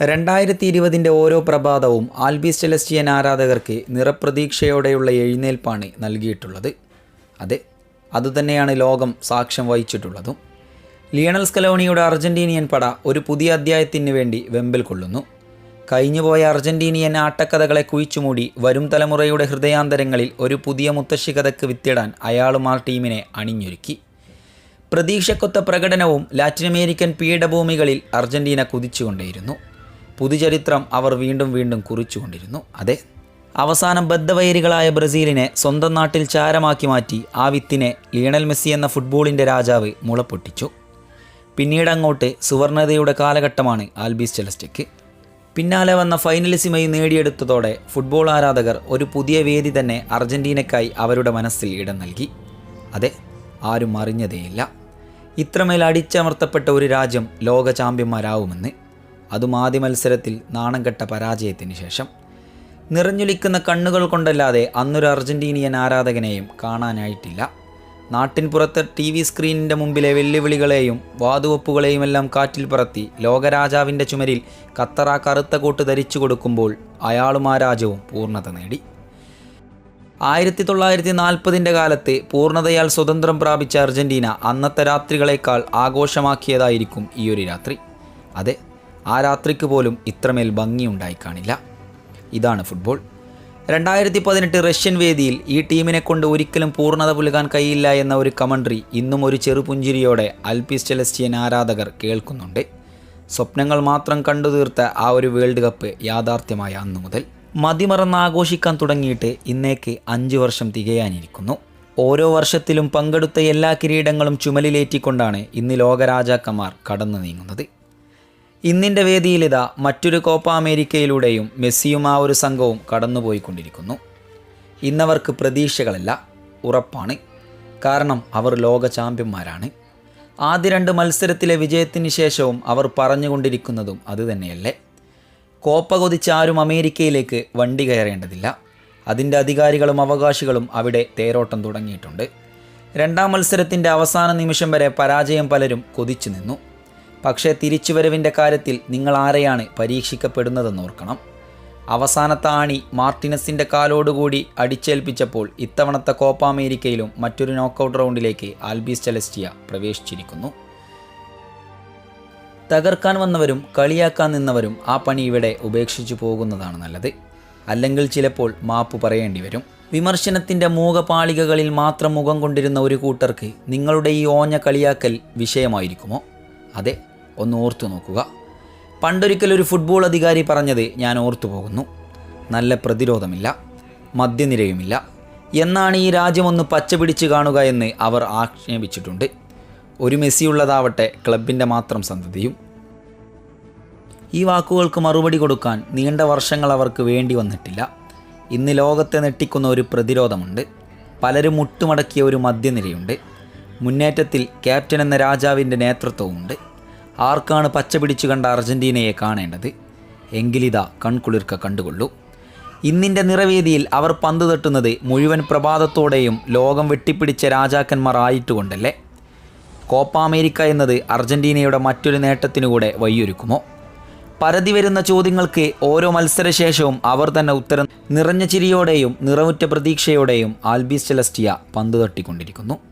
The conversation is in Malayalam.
രണ്ടായിരത്തി ഇരുപതിന്റെ ഓരോ പ്രഭാതവും ആൽബീസ് സെലസ്റ്റിയൻ ആരാധകർക്ക് നിറപ്രതീക്ഷയോടെയുള്ള എഴുന്നേൽപ്പാണ് നൽകിയിട്ടുള്ളത്. അതെ അതുതന്നെയാണ് ലോകം സാക്ഷ്യം വഹിച്ചിട്ടുള്ളതും. ലിയണൽ സ്കലോണിയുടെ അർജന്റീനിയൻ പട ഒരു പുതിയ അധ്യായത്തിന് വേണ്ടി വെമ്പൽ കൊള്ളുന്നു. കഴിഞ്ഞുപോയ അർജന്റീനിയൻ ആട്ടക്കഥകളെ കുഴിച്ചുമൂടി വരും തലമുറയുടെ ഹൃദയാന്തരങ്ങളിൽ ഒരു പുതിയ മുത്തശ്ശി കഥയ്ക്ക് വിത്തിടാൻ അയാളും ആ ടീമിനെ അണിഞ്ഞൊരുക്കി. പ്രതീക്ഷക്കൊത്ത പ്രകടനവും ലാറ്റിനമേരിക്കൻ പീഠഭൂമികളിൽ അർജന്റീന കുതിച്ചുകൊണ്ടേയിരുന്നു. പുതുചരിത്രം അവർ വീണ്ടും വീണ്ടും കുറിച്ചുകൊണ്ടിരുന്നു. അതെ അവസാനം ബദ്ധവൈരികളായ ബ്രസീലിനെ സ്വന്തം നാട്ടിൽ ചാരമാക്കി മാറ്റി ആ വിത്തിനെ ലിയണൽ മെസ്സി എന്ന ഫുട്ബോളിന്റെ രാജാവ് മുളപ്പൊട്ടിച്ചു. പിന്നീട് അങ്ങോട്ട് സുവർണതയുടെ കാലഘട്ടമാണ് ആൽബീസ് ചെലസ്റ്റയ്ക്ക്. പിന്നാലെ വന്ന ഫൈനലിസിമയും നേടിയെടുത്തതോടെ ഫുട്ബോൾ ആരാധകർ ഒരു പുതിയ വേദി തന്നെ അർജന്റീനയ്ക്കായി അവരുടെ മനസ്സിൽ ഇടം നൽകി. അതെ ആരും അറിഞ്ഞതേയില്ല. ഇത്രമേൽ അടിച്ചമർത്തപ്പെട്ട ഒരു രാജ്യം ലോക ചാമ്പ്യന്മാരാവുമെന്ന്. അതും ആദ്യ മത്സരത്തിൽ നാണം കെട്ട പരാജയത്തിന് ശേഷം. നിറഞ്ഞൊലിക്കുന്ന കണ്ണുകൾ കൊണ്ടല്ലാതെ അന്നൊരു അർജന്റീനിയൻ ആരാധകനെയും കാണാനായിട്ടില്ല. നാട്ടിൻ പുറത്ത് ടി വി സ്ക്രീനിന്റെ മുമ്പിലെ വെല്ലുവിളികളെയും വാതുവെപ്പുകളെയുമെല്ലാം കാറ്റിൽ പറത്തി ലോകരാജാവിന്റെ ചുമരിൽ കത്തറ കറുത്ത കോട്ട് ധരിച്ചു കൊടുക്കുമ്പോൾ അയാളും ആ രാജ്യവും പൂർണത നേടി. ആയിരത്തി തൊള്ളായിരത്തി നാൽപ്പതിന്റെ കാലത്ത് പൂർണതയാൽ സ്വതന്ത്രം പ്രാപിച്ച അർജന്റീന അന്നത്തെ രാത്രികളേക്കാൾ ആഘോഷമാക്കിയതായിരിക്കും ഈ ഒരു രാത്രി. അതെ ആ രാത്രിക്ക് പോലും ഇത്രമേൽ ഭംഗിയുണ്ടായി കാണില്ല. ഇതാണ് ഫുട്ബോൾ. രണ്ടായിരത്തി പതിനെട്ട് റഷ്യൻ വേദിയിൽ ഈ ടീമിനെ കൊണ്ട് ഒരിക്കലും പൂർണത പുലുകാൻ കഴിയില്ല എന്ന ഒരു കമൻട്രി ഇന്നും ഒരു ചെറുപുഞ്ചിരിയോടെ അൽപിസ് ചെലസ്റ്റിയൻ ആരാധകർ കേൾക്കുന്നുണ്ട്. സ്വപ്നങ്ങൾ മാത്രം കണ്ടു തീർത്ത ആ ഒരു വേൾഡ് കപ്പ് യാഥാർത്ഥ്യമായ അന്നു മുതൽ. മതിമറന്ന് ആഘോഷിക്കാൻ തുടങ്ങിയിട്ട് ഇന്നേക്ക് അഞ്ച് വർഷം തികയാനിരിക്കുന്നു. ഓരോ വർഷത്തിലും പങ്കെടുത്ത എല്ലാ കിരീടങ്ങളും ചുമലിലേറ്റിക്കൊണ്ടാണ് ഇന്ന് ലോകരാജാക്കന്മാർ കടന്നു നീങ്ങുന്നത്. ഇന്നിന്റെ വേദിയിലിതാ മറ്റൊരു കോപ്പ അമേരിക്കയിലൂടെയും മെസ്സിയും ആ ഒരു സംഘവും കടന്നുപോയിക്കൊണ്ടിരിക്കുന്നു. ഇന്നവർക്ക് പ്രതീക്ഷകളല്ല ഉറപ്പാണ്. കാരണം അവർ ലോക ചാമ്പ്യന്മാരാണ്. ആദ്യ രണ്ട് മത്സരത്തിലെ വിജയത്തിന് ശേഷവും അവർ പറഞ്ഞുകൊണ്ടിരിക്കുന്നതും അതുതന്നെയല്ലേ കോപ്പ കൊതിച്ചാരും അമേരിക്കയിലേക്ക് വണ്ടി കയറേണ്ടതില്ല. അതിന്റെ അധികാരികളും അവകാശികളും അവിടെ തേരോട്ടം തുടങ്ങിയിട്ടുണ്ട്. രണ്ടാം മത്സരത്തിന്റെ അവസാന നിമിഷം വരെ പരാജയം പലരും കൊതിച്ചു നിന്നു. പക്ഷേ തിരിച്ചുവരവിന്റെ കാര്യത്തിൽ നിങ്ങൾ ആരെയാണ് പരീക്ഷിക്കപ്പെടുന്നതെന്ന് ഓർക്കണം. അവസാനത്തെ ആണി മാർട്ടിനസിന്റെ കാലോടുകൂടി അടിച്ചേൽപ്പിച്ചപ്പോൾ ഇത്തവണത്തെ കോപ്പ അമേരിക്കയിലും മറ്റൊരു നോക്കൗട്ട് റൗണ്ടിലേക്ക് ആൽബീസ് ചെലസ്റ്റിയ പ്രവേശിച്ചിരിക്കുന്നു. തകർക്കാൻ വന്നവരും കളിയാക്കാൻ നിന്നവരും ആ പണി ഇവിടെ ഉപേക്ഷിച്ചു പോകുന്നതാണ് നല്ലത്. അല്ലെങ്കിൽ ചിലപ്പോൾ മാപ്പ് പറയേണ്ടി വരും. വിമർശനത്തിന്റെ മൂകപാളികകളിൽ മാത്രം മുഖം കൊണ്ടിരുന്ന ഒരു കൂട്ടർക്ക് നിങ്ങളുടെ ഈ ഓഞ്ഞ കളിയാക്കൽ വിഷയമായിരിക്കുമോ? അതെ ഒന്ന് ഓർത്തു നോക്കുക. പണ്ടൊരിക്കൽ ഒരു ഫുട്ബോൾ അധികാരി പറഞ്ഞത് ഞാൻ ഓർത്തു പോകുന്നു. നല്ല പ്രതിരോധമില്ല മദ്യനിരയുമില്ല. എന്നാണ് ഈ രാജ്യമൊന്ന് പച്ച പിടിച്ച് കാണുക എന്ന് അവർ ആക്ഷേപിച്ചിട്ടുണ്ട്. ഒരു മെസ്സിയുള്ളതാവട്ടെ ക്ലബിന്റെ മാത്രം സന്തതിയും. ഈ വാക്കുകൾക്ക് മറുപടി കൊടുക്കാൻ നീണ്ട വർഷങ്ങൾ അവർക്ക് വേണ്ടി വന്നിട്ടില്ല. ഇന്ന് ലോകത്തെ നെട്ടിക്കുന്ന ഒരു പ്രതിരോധമുണ്ട്. പലരും മുട്ടുമടക്കിയ ഒരു മദ്യനിരയുണ്ട്. മുന്നേറ്റത്തിൽ ക്യാപ്റ്റൻ എന്ന രാജാവിന്റെ നേതൃത്വമുണ്ട്. ആർക്കാണ് പച്ച പിടിച്ചു കണ്ട അർജന്റീനയെ കാണേണ്ടത്? എങ്കിലിതാ കൺകുളിർക്ക കണ്ടുകൊള്ളൂ. ഇന്നിന്റെ നിറവേദിയിൽ അവർ പന്ത് തട്ടുന്നത് മുഴുവൻ പ്രഭാതത്തോടെയും ലോകം വെട്ടിപ്പിടിച്ച രാജാക്കന്മാർ ആയിട്ടുകൊണ്ടല്ലേ? കോപ്പ അമേരിക്ക എന്നത് അർജന്റീനയുടെ മറ്റൊരു നേട്ടത്തിനുകൂടെ വഴിയൊരുക്കുമോ? പരതി വരുന്ന ചോദ്യങ്ങൾക്ക് ഓരോ മത്സരശേഷവും അവർ തന്നെ ഉത്തരം നിറഞ്ഞ ചിരിയോടെയും നിറവുറ്റ പ്രതീക്ഷയോടെയും ആൽബി സെലസ്റ്റിയ പന്ത് തട്ടിക്കൊണ്ടിരിക്കുന്നു.